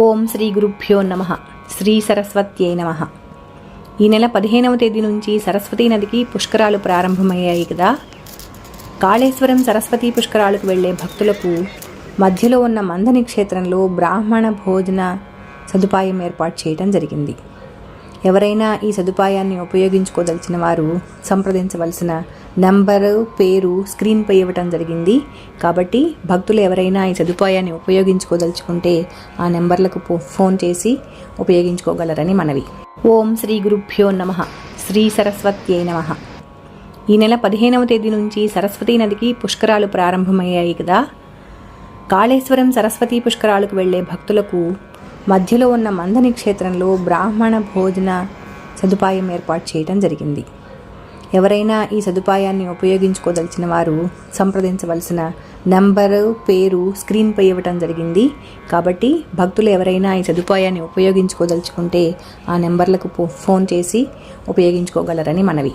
ఓం శ్రీ గురుభ్యో నమ. శ్రీ సరస్వత్యై నమ. ఈ నెల పదిహేనవ తేదీ నుంచి సరస్వతీ నదికి పుష్కరాలు ప్రారంభమయ్యాయి కదా. కాళేశ్వరం సరస్వతీ పుష్కరాలకు వెళ్ళే భక్తులకు మధ్యలో ఉన్న మందని క్షేత్రంలో బ్రాహ్మణ భోజన సదుపాయం ఏర్పాటు చేయడం జరిగింది. ఎవరైనా ఈ సదుపాయాన్ని ఉపయోగించుకోదలిచిన వారు సంప్రదించవలసిన నంబరు పేరు స్క్రీన్పై ఇవ్వటం జరిగింది. కాబట్టి భక్తులు ఎవరైనా ఈ సదుపాయాన్ని ఉపయోగించుకోదలుచుకుంటే ఆ నెంబర్లకు ఫోన్ చేసి ఉపయోగించుకోగలరని మనవి. ఓం శ్రీ గురుభ్యో నమ. శ్రీ సరస్వత్యై నమ. ఈ నెల పదిహేనవ తేదీ నుంచి సరస్వతీ నదికి పుష్కరాలు ప్రారంభమయ్యాయి కదా. కాళేశ్వరం సరస్వతీ పుష్కరాలకు వెళ్ళే భక్తులకు మధ్యలో ఉన్న మందని క్షేత్రంలో బ్రాహ్మణ భోజన సదుపాయం ఏర్పాటు చేయడం జరిగింది. ఎవరైనా ఈ సదుపాయాన్ని ఉపయోగించుకోదలిచిన వారు సంప్రదించవలసిన నంబరు పేరు స్క్రీన్పై ఇవ్వటం జరిగింది. కాబట్టి భక్తులు ఎవరైనా ఈ సదుపాయాన్ని ఉపయోగించుకోదలుచుకుంటే ఆ నెంబర్లకు ఫోన్ చేసి ఉపయోగించుకోగలరని మనవి.